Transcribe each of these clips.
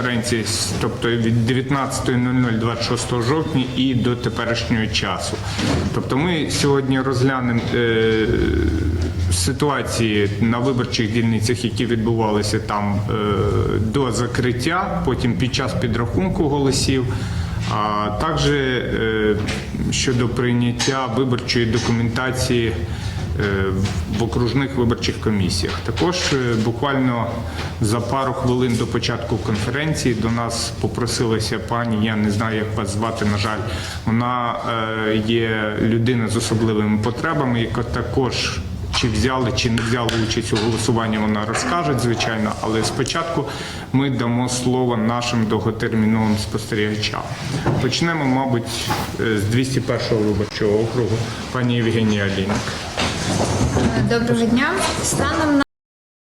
конференції, тобто від 19.00 26 жовтня і до теперішнього часу. Тобто ми сьогодні розглянемо е, ситуації на виборчих дільницях, які відбувалися там е, до закриття, потім під час підрахунку голосів. А також е, щодо прийняття виборчої документації в окружних виборчих комісіях. Також е, буквально за пару хвилин до початку конференції до нас попросилася пані, я не знаю, як вас звати, на жаль, вона е, є людина з особливими потребами, яка також чи взяли, чи не взяли участь у голосуванні, вона розкаже, звичайно. Але спочатку ми дамо слово нашим довготерміновим спостерігачам. Почнемо, мабуть, е, з 201-го виборчого округу, пані Євгенія Алінок. Доброго дня. Станом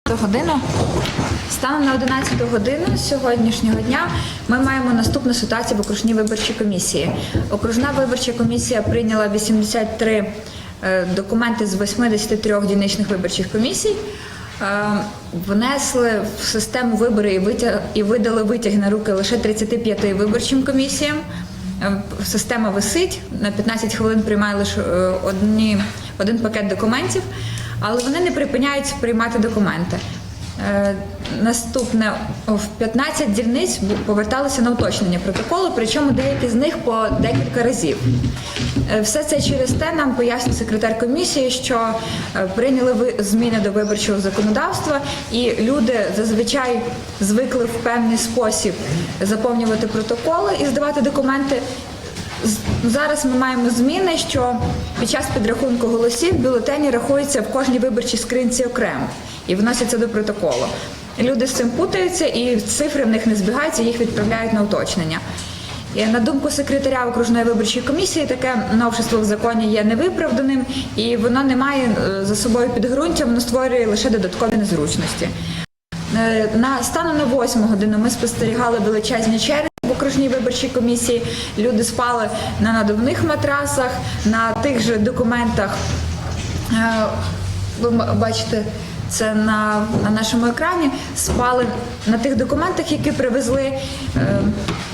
на годину. Станом на 11 годину сьогоднішнього дня ми маємо наступну ситуацію в окружній виборчій комісії. Окружна виборча комісія прийняла 83 е, документи з 83 дільничних виборчих комісій. Е, Внесли в систему вибори і витяг і видали витяг на руки лише 35 виборчим комісіям. Е, Система висить на 15 хвилин приймає лише одні, один пакет документів, але вони не припиняють приймати документи. Е, Наступне в 15 дільниць поверталися на уточнення протоколу, причому деякі з них по декілька разів. Е, Все це через те нам пояснив секретар комісії, що е, прийняли зміни до виборчого законодавства, і люди зазвичай звикли в певний спосіб заповнювати протоколи і здавати документи. З- Зараз ми маємо зміни, що під час підрахунку голосів бюлетені рахуються в кожній виборчій скринці окремо і вносяться до протоколу. Люди з цим путаються, і цифри в них не збігаються, їх відправляють на уточнення. І на думку секретаря окружної виборчої комісії, таке новшество в законі є невиправданим, і воно не має е, за собою підґрунтя, воно створює лише додаткові незручності. Е, На станом на 8 годину ми спостерігали величезні черги окружній виборчій комісії. Люди спали на надувних матрасах, на тих же документах. Е, Ви бачите це на, на нашому екрані. Спали на тих документах, які привезли. Е,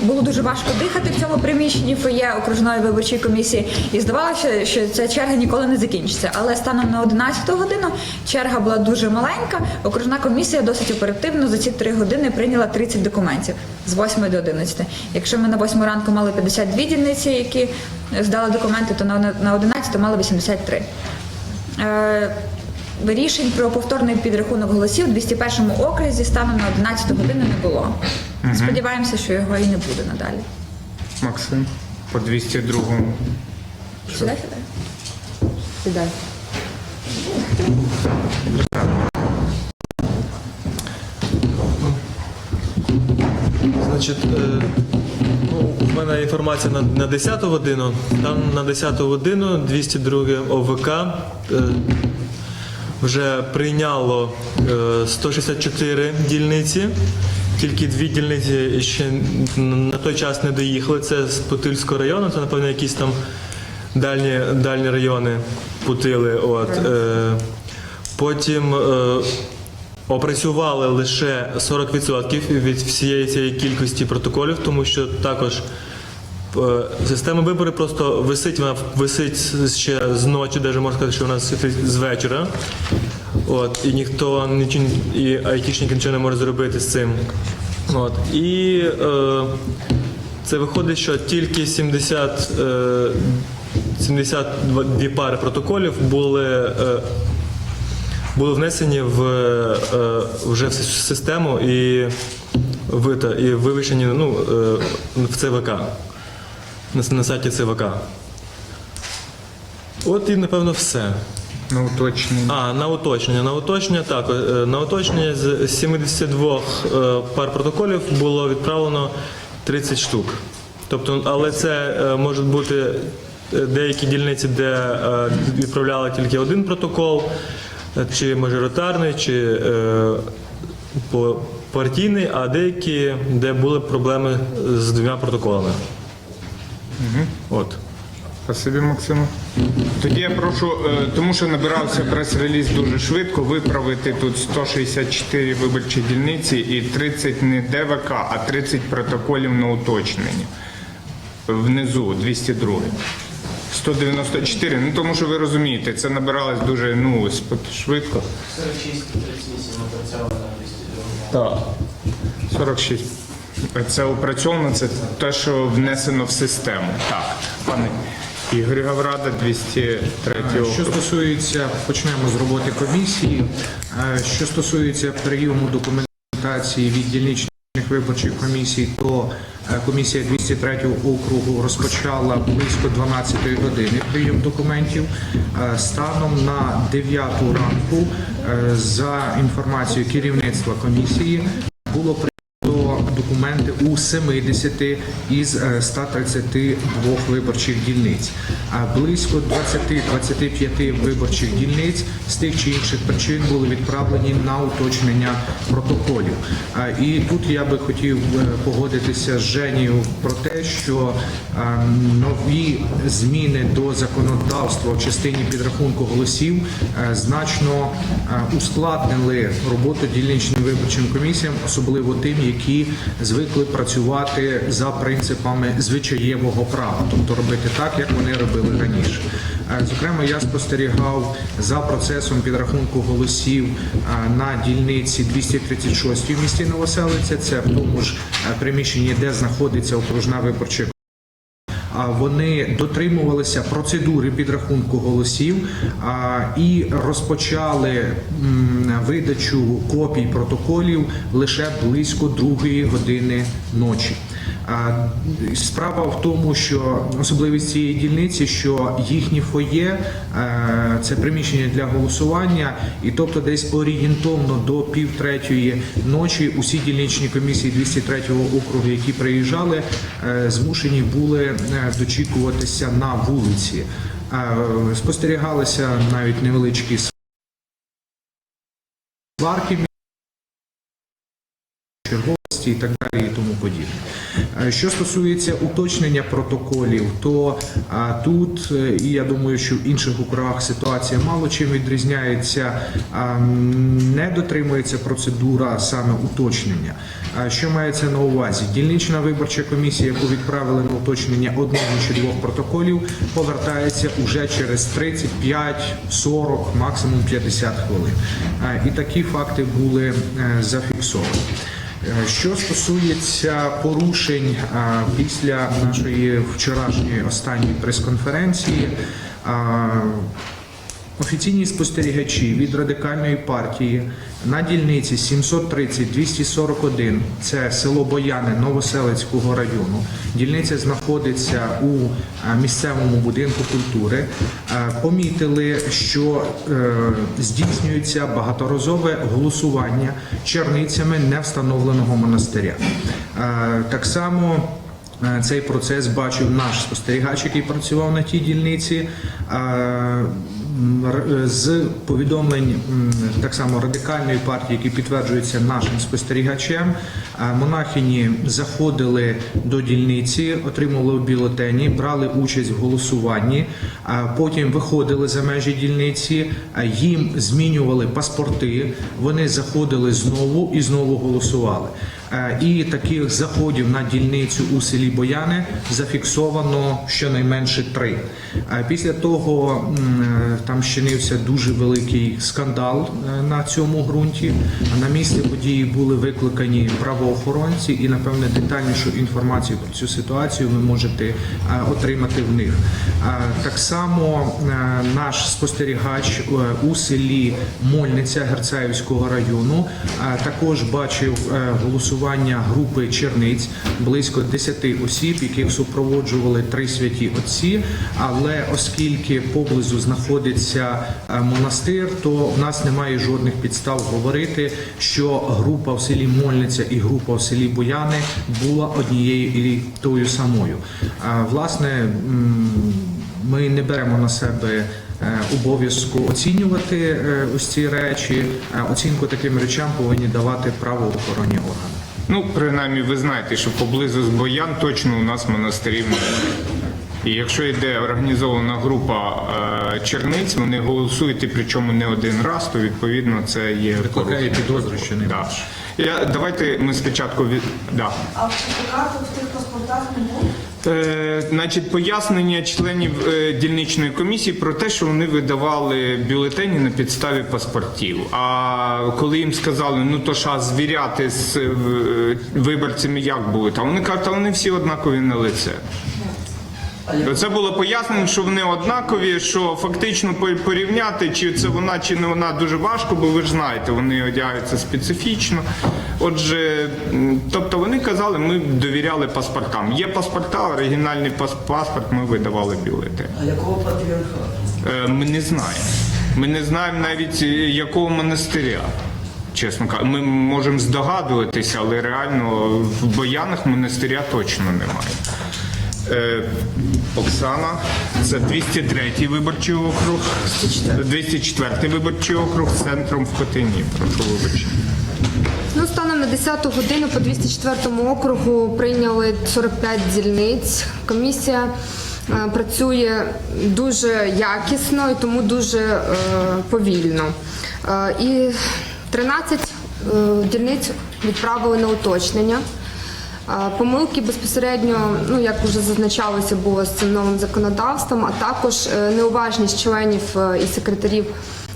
Було дуже важко дихати в цьому приміщенні фоє окружної виборчої комісії. І здавалося, що ця черга ніколи не закінчиться. Але станом на 11 годину черга була дуже маленька. Окружна комісія досить оперативно за ці три години прийняла 30 документів з 8 до 11. Якщо ми на 8 ранку мали 52 дільниці, які здали документи, то на на 11 мали 83. Рішень про повторний підрахунок голосів у 201 окрузі станом на 11 годину не було. Сподіваємося, що його і не буде надалі. Максим, по 202-му. Сюди, сюди. Сідай. Значить, е, ну, в мене інформація на, на 10 годину. Там на 10 годину 202 ОВК вже прийняло е, 164 дільниці. Тільки дві дільниці ще на той час не доїхали. Це з Путильського району, це, напевно, якісь там дальні, дальні райони Путили. От. Е, потім е, опрацювали лише 40% від всієї цієї кількості протоколів, тому що також е, система виборів просто висить, вона висить ще з ночі, навіть можна сказати, що вона висить з вечора. От, і ніхто нічого, і айтішники нічого не може зробити з цим. От, і е, це виходить, що тільки 70, е, 72 пари протоколів були е, були внесені в е, вже в систему і, в, та, і вивішені ну, е, в ЦВК, на, на сайті ЦВК. От і напевно все. Ну, уточнення. А, на уточнення. На уточнення так. е, На уточнення з 72 е, пар протоколів було відправлено 30 штук. Тобто, але це е, можуть бути деякі дільниці, де відправляли тільки один протокол, чи мажоритарний, чи партійний, а деякі, де були проблеми з двома протоколами. От. Спасибі, Максиму. Тоді я прошу, е, тому що набирався прес-реліз дуже швидко, виправити тут 164 виборчі дільниці і 30 не ДВК, а 30 протоколів на уточнення. Внизу 202. 194. Ну тому що ви розумієте, це набиралось дуже ну швидко. 46 38 опрацьовано 202. Так. 46. Це опрацьовано, це те, що внесено в систему. Так, пане Ігор Гаврада, 203 Що стосується, почнемо з роботи комісії. Е, Що стосується прийому документації від дільничних виборчих комісій, то е, комісія 203 округу розпочала близько 12 години прийом документів. Е, Станом на 9 ранку, е, за інформацією керівництва комісії, було прийнято документи у 70 із е, 132 виборчих дільниць. А близько 20-25 виборчих дільниць з тих чи інших причин були відправлені на уточнення протоколів. І тут я би хотів е, погодитися з Женією про те, що е, нові зміни до законодавства в частині підрахунку голосів е, значно е, ускладнили роботу дільничним виборчим комісіям, особливо тим, які звикли працювати за принципами звичаєвого права, тобто робити так, як вони робили раніше. Е, Зокрема, я спостерігав за процесом підрахунку голосів е, на дільниці 236 в місті Новоселиця. Це в тому ж е, приміщенні, де знаходиться окружна виборча вони дотримувалися процедури підрахунку голосів і розпочали видачу копій протоколів лише близько другої години ночі. Справа в тому, що особливість цієї дільниці, що їхні фоє е, це приміщення для голосування, і тобто десь орієнтовно до півтретьої ночі усі дільничні комісії 203 округу, які приїжджали, е, змушені були е, дочікуватися на вулиці. Спостерігалися навіть невеличкі сварки черговості і так далі і тому подібне. Е, Що стосується уточнення протоколів, то тут, е, і я думаю, що в інших округах ситуація мало чим відрізняється, не дотримується процедура саме уточнення. Що мається на увазі? Дільнична виборча комісія, яку відправили на уточнення одного чи двох протоколів, повертається уже через 35, 40, максимум 50 хвилин. І такі факти були е, зафіксовані. Е, Що стосується порушень після нашої вчорашньої останньої прес-конференції, а, офіційні спостерігачі від радикальної партії на дільниці 730-241, це село Бояни Новоселицького району. Дільниця знаходиться у місцевому будинку культури. Помітили, що е, здійснюється багаторазове голосування черницями невстановленого монастиря. Е, Так само Е, Цей процес бачив наш спостерігач, який працював на тій дільниці. З повідомлень так само радикальної партії, які підтверджуються нашим спостерігачем, монахині заходили до дільниці, отримували бюлетені, брали участь в голосуванні, потім виходили за межі дільниці, їм змінювали паспорти, вони заходили знову і знову голосували. Е, І таких заходів на дільницю у селі Бояни зафіксовано щонайменше три. Е, Після того е, там щинився дуже великий скандал на цьому ґрунті. На місці події були викликані правоохоронці, і напевне детальнішу інформацію про цю ситуацію ви можете отримати в них. Так само наш спостерігач у селі Мольниця Герцаївського району також бачив е, голосування групи черниць близько 10 осіб, яких супроводжували три святі отці. Але оскільки поблизу знаходиться е, монастир, то в нас немає жодних підстав говорити, що група в селі Мольниця і група в селі Бояни була однією і тою самою. Власне, ми не беремо на себе е, обов'язку оцінювати е, ось ці речі. Оцінку таким речам повинні давати правоохоронні органи. Ну, принаймні, ви знаєте, що поблизу з Боян точно у нас монастирів немає. І якщо йде організована група е, черниць, вони голосують, і причому не один раз, то відповідно це є Викликає підозру, що не Да. Я, давайте ми спочатку від да. А в тих паспортах не було? Е, значить, пояснення членів е, дільничної комісії про те, що вони видавали бюлетені на підставі паспортів. А коли їм сказали, ну то ж звіряти з е, виборцями як будуть, а вони кажуть, а вони всі однакові на лице. Це було пояснено, що вони однакові, що фактично порівняти, чи це вона, чи не вона дуже важко, бо ви ж знаєте, вони одягаються специфічно. Отже, тобто вони казали, ми довіряли паспортам. Є паспорта, оригінальний пас- паспорт, ми видавали бюлетень. А якого патріархату? Е, Ми не знаємо. Ми не знаємо навіть е, якого монастиря. Чесно кажучи, ми можемо здогадуватися, але реально в боянах монастиря точно немає. Е, Оксана, це 203 виборчий округ, 204 виборчий округ з центром в Котині. Прошу вибачення. На 10 годину по 204 округу прийняли 45 дільниць. Комісія е, працює дуже якісно і тому дуже е, повільно. Е, і 13 е, дільниць відправили на уточнення. Помилки безпосередньо, ну як вже зазначалося, було з цим новим законодавством, а також неуважність членів і секретарів,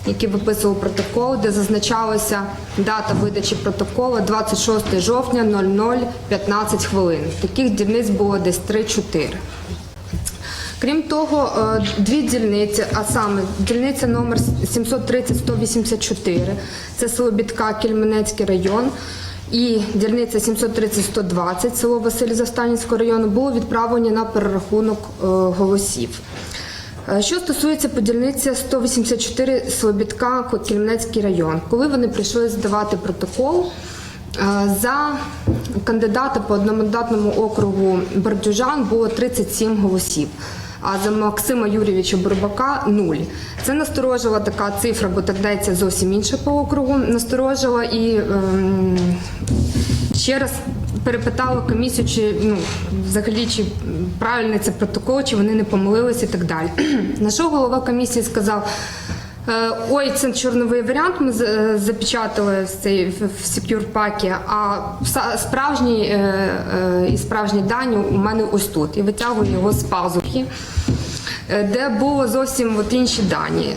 які виписували протокол, де зазначалася дата видачі протоколу 26 жовтня 00.15 хвилин. Таких дільниць було десь 3-4. Крім того, е, дві дільниці, а саме дільниця номер 730-184, це село Бітка, Кельменецький район, і дільниця 730-120, село Василь Застанівського району, були відправлені на перерахунок е, голосів. Е, Що стосується по дільниці 184 Слобідка, Кельменецький район, коли вони прийшли здавати протокол, е, за кандидата по одномандатному округу Бердюжан було 37 голосів. А за Максима Юрійовича Бурбака нуль. Це насторожила така цифра, бо так дається зовсім інше по округу. Насторожила і ем, ще раз перепитала комісію, чи ну взагалі чи правильний це протокол, чи вони не помилилися і так далі. На що голова комісії сказав? «Е, Ой, це чорновий варіант. Ми е, запечатали в цей в сіпюрпакі, а справжній е, і справжні дані у мене ось тут. І витягую його з пазухи, де було зовсім от інші дані.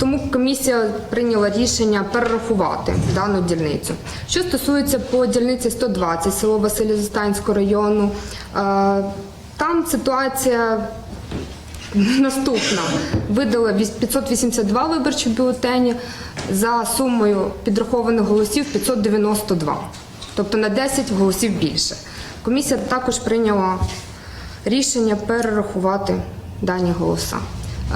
Тому комісія прийняла рішення перерахувати дану дільницю. Що стосується по дільниці 120 село Василі Зостанського району, е, там ситуація Наступна видала віс- 582 виборчі бюлетені за сумою підрахованих голосів 592, тобто на 10 голосів більше. Комісія також прийняла рішення перерахувати дані голоса.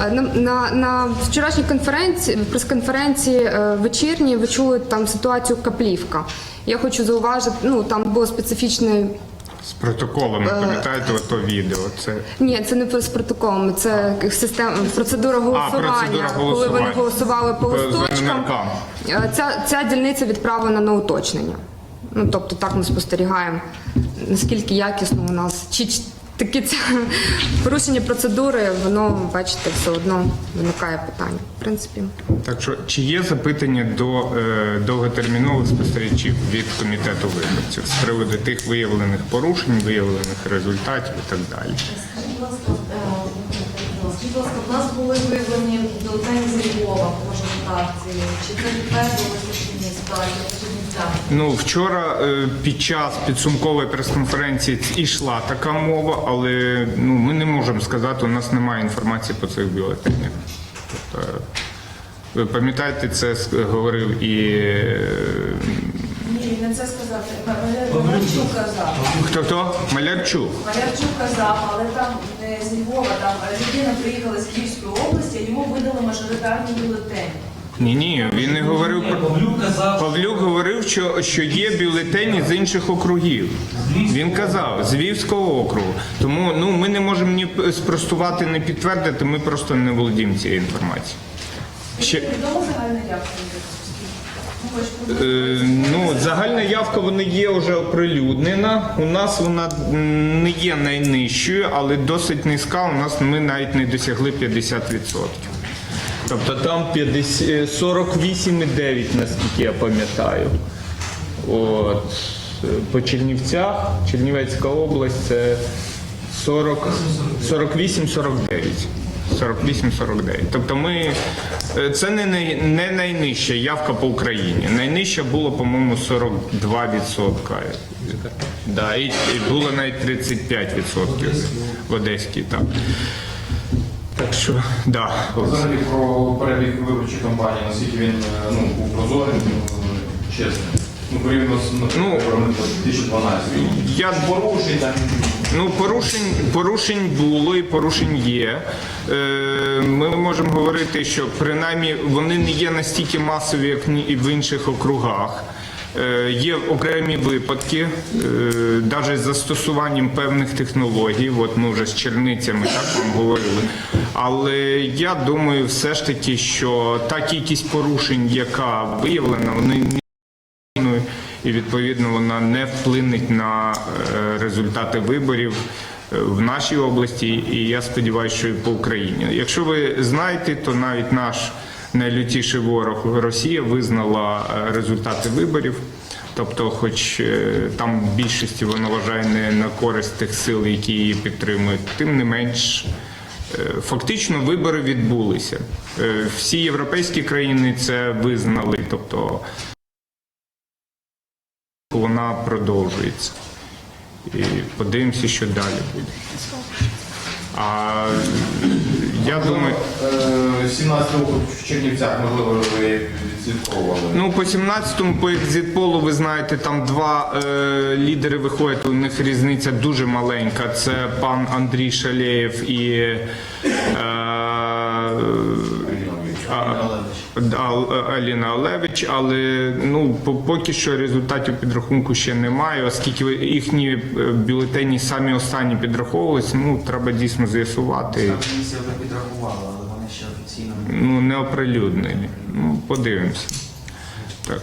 Е, На, на, на вчорашній конференції, прес-конференції е, вечірній ви чули там ситуацію Каплівка. Я хочу зауважити, ну там було специфічне З протоколами, пам'ятаєте, ото відео. Це ні, це не з протоколом, це система процедура голосування. процедура Коли вони голосували по листочкам, е, ця, ця дільниця відправлена на уточнення. Ну тобто так ми спостерігаємо, наскільки якісно у нас чи такі це порушення процедури, воно бачите, все одно виникає питання. В принципі. Так що чи є запитання до е, довготермінових спостерігачів від комітету виборців з приводу тих виявлених порушень, виявлених результатів і так далі? Скажіть, будь ласка, е, скажіть, ласка, в нас були виявлені з Львова по мажоритації. Чи це підтвердилося чи ні Чернівцях? Ну вчора е, під час підсумкової прес-конференції ішла така мова, але ну ми не можемо сказати, у нас немає інформації по цих бюлетенях. Тобто, ви пам'ятаєте, це говорив і е, Ні, не це сказати. Малярчук казав. хто хто? Малярчук. Малярчук казав, але там не з Львова, там е, людина приїхала з Київської області, йому видали мажоритарні бюлетені. Ні, ні, він не говорив про Павлюк говорив, що, що є бюлетені з інших округів. Він казав з Львівського округу. Тому ну ми не можемо ні спростувати, ні підтвердити. Ми просто не володіємо цією інформацією. Ще? Е, Ну, загальна явка вона є вже оприлюднена. У нас вона не є найнижчою, але досить низька. У нас ми навіть не досягли 50%. Тобто там 50, е, 48,9, наскільки я пам'ятаю. От. По Чернівцях, Чернівецька область це 40, 48-49. 48-49. Тобто ми. е, Це не, най- не найнижча явка по Україні. Найнижча було, по-моєму, 42%. Да, і, і було навіть 35% в Одеській. Так. Так що, да. Взагалі про перебіг виборчої кампанії, наскільки він е, ну, був прозорим, е, чесним. Ну, порівняно з ну, Ну, 2012. Я Порушень там Ну, порушень, порушень було і порушень є. Е, ми можемо говорити, що принаймні вони не є настільки масові, як в інших округах. Е, є окремі випадки, навіть з застосуванням певних технологій. От ми вже з черницями так вам говорили. Але я думаю, все ж таки, що та кількість порушень, яка виявлена, вони не і відповідно вона не вплине на е, результати виборів е, в нашій області, і я сподіваюся, що і по Україні. Якщо ви знаєте, то навіть наш найлютіший ворог Росія визнала е, результати виборів. Тобто, хоч е, там в більшості вона вважає не на користь тих сил, які її підтримують, тим не менш. е, Фактично вибори відбулися. Всі європейські країни це визнали. Тобто вона продовжується. І подивимося, що далі буде. А я думаю, е, 17 років в Чернівцях, можливо, ви відслідковували. ну по 17-му по екзитполу, ви знаєте, там два е, лідери виходять. У них різниця дуже маленька. Це пан Андрій Шалєєв і е, А- Аліна Олевич, але ну по- поки що результатів підрахунку ще немає, оскільки їхні е, бюлетені самі останні підраховувалися, ну треба дійсно з'ясувати. Комісія вже підрахувала, але вони ще офіційно не Ну не оприлюднені. Ну подивимося. Так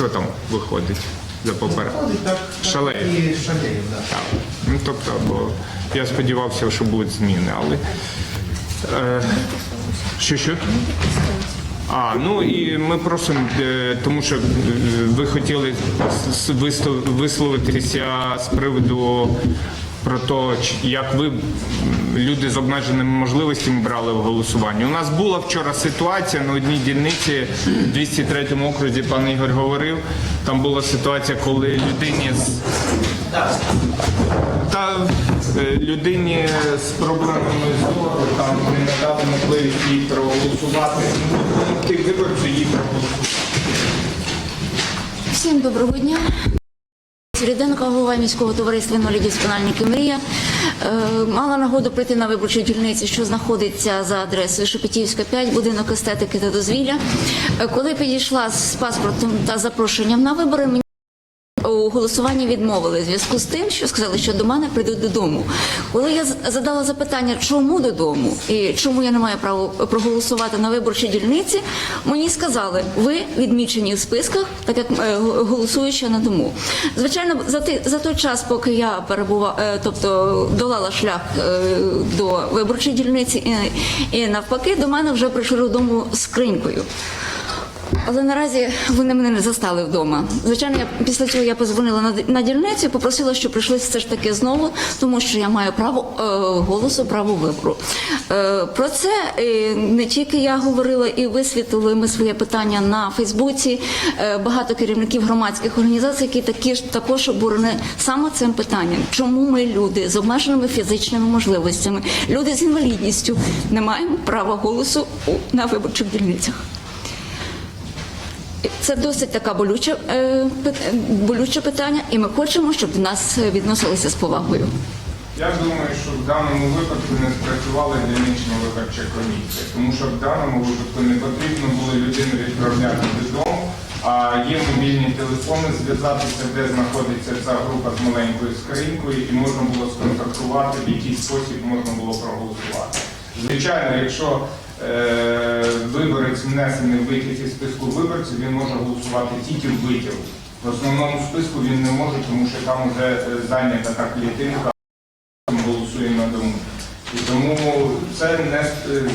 хто там виходить за поперед? Шалеєв. І шалеїв, так. Так. Ну тобто, бо я сподівався, що будуть зміни, але. Е, що що? А, ну і ми просимо, е, тому що е, ви хотіли висловитися з приводу про те, як ви, люди з обмеженими можливостями, брали в голосуванні. У нас була вчора ситуація на одній дільниці в 203 окрузі, пан Ігор говорив. Там була ситуація, коли людині з та е, людині з проблемами зору там не надали можливість їй проголосувати. Допомогти виборцю їй проголосувати. Всім доброго дня. Ріденко, голова міського товариства інвалідів спинальники Мрія. Е, Мала нагоду прийти на виборчу дільницю, що знаходиться за адресою Шепетівська 5, будинок естетики та дозвілля. Е, Коли підійшла з паспортом та запрошенням на вибори, у голосуванні відмовили в зв'язку з тим, що сказали, що до мене прийдуть додому. Коли я задала запитання, чому додому і чому я не маю права проголосувати на виборчій дільниці, мені сказали, ви відмічені в списках, так як е, г- голосуюча на дому. Звичайно, за за той час, поки я перебувала, тобто долала шлях е, до виборчої дільниці, і, навпаки, до мене вже прийшли додому скринькою. Але наразі вони мене не застали вдома. Звичайно, я після цього я позвонила на, на дільницю попросила, щоб прийшли все ж таки знову, тому що я маю право е, голосу, право вибору. Е, про це е, не тільки я говорила і висвітлили ми своє питання на Фейсбуці. Е, багато керівників громадських організацій, які такі ж також обурені саме цим питанням. Чому ми люди з обмеженими фізичними можливостями, люди з інвалідністю, не маємо права голосу на виборчих дільницях? Це досить така болюча, е, болюче питання, і ми хочемо, щоб до нас відносилися з повагою. Я думаю, що в даному випадку не спрацювала дільнична виборча комісія, тому що в даному випадку не потрібно було людину відправляти додому, а є мобільні телефони, зв'язатися, де знаходиться ця група з маленькою скринькою, і можна було сконтактувати, в який спосіб можна було проголосувати. Звичайно, якщо е, виборець внесений вихід із списку виборців, він може голосувати тільки в витяг. В основному списку він не може, тому що там вже е, зайнята та клітинка, голосує на дому. І тому це не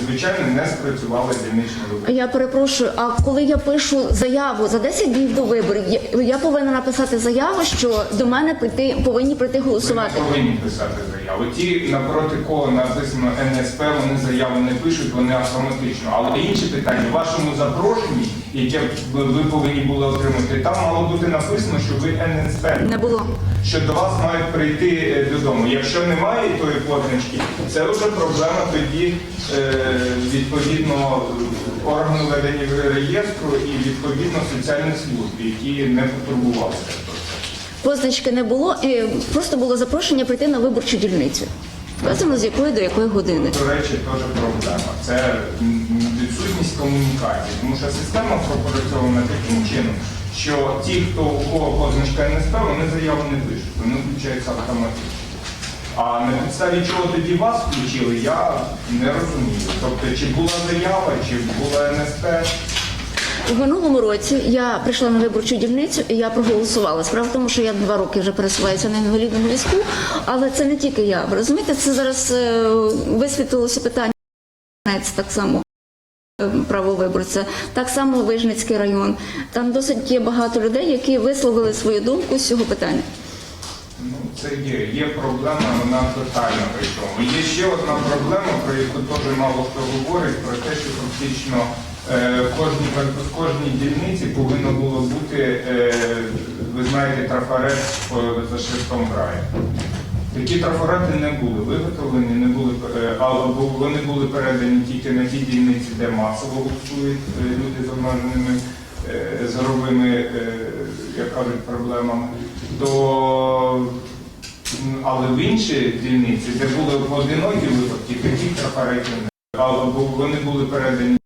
звичайно не спрацювали дільничні вибори. Я перепрошую, а коли я пишу заяву за 10 днів до виборів, я- я повинна написати заяву, що до мене прийти повинні прийти Ви голосувати. не повинні писати заяву. Ті, напроти кого написано НСП, вони заяву не пишуть, вони автоматично. Але інші питання, в вашому запрошенні, яке ви ви повинні були отримати, там мало бути написано, що ви НСП. Не було. що до вас мають прийти е, додому. Якщо немає тої позначки, це вже проблема тоді е, відповідно органу ведення реєстру і відповідно соціальних служб, які не потурбувалися. Позначки не було, і просто було запрошення прийти на виборчу дільницю. Вказано з якої до якої години. До речі, теж проблема. Це відсутність комунікації, тому що система пропрацьована таким чином, що ті, хто у кого позначка НСП, вони заяву не пишуть, вони включаються автоматично. А на підставі чого тоді вас включили, я не розумію. Тобто, чи була заява, чи була НСП. У минулому році я прийшла на виборчу дільницю і я проголосувала. Справа в тому, що я два роки вже пересуваюся на інвалідному візку, але це не тільки я. Розумієте, це зараз е, висвітлилося питання так само. е, Право виборця, так само Вижницький район. Там досить є багато людей, які висловили свою думку з цього питання. Ну, це є. Є проблема, вона тотальна причому. Є ще одна проблема, про яку теж мало хто говорить, про те, що фактично е, в кожній, в кожній дільниці повинно було бути, е, ви знаєте, трафарет за шрифтом грає. Такі трафарети не були виготовлені, не були, е, або вони були передані тільки на ті дільниці, де масово голосують е, люди з обмеженими е, зоровими, як кажуть, проблемами. М, але в інші дільниці, де були поодинокі випадки, таких трафаретів не було. вони були передані.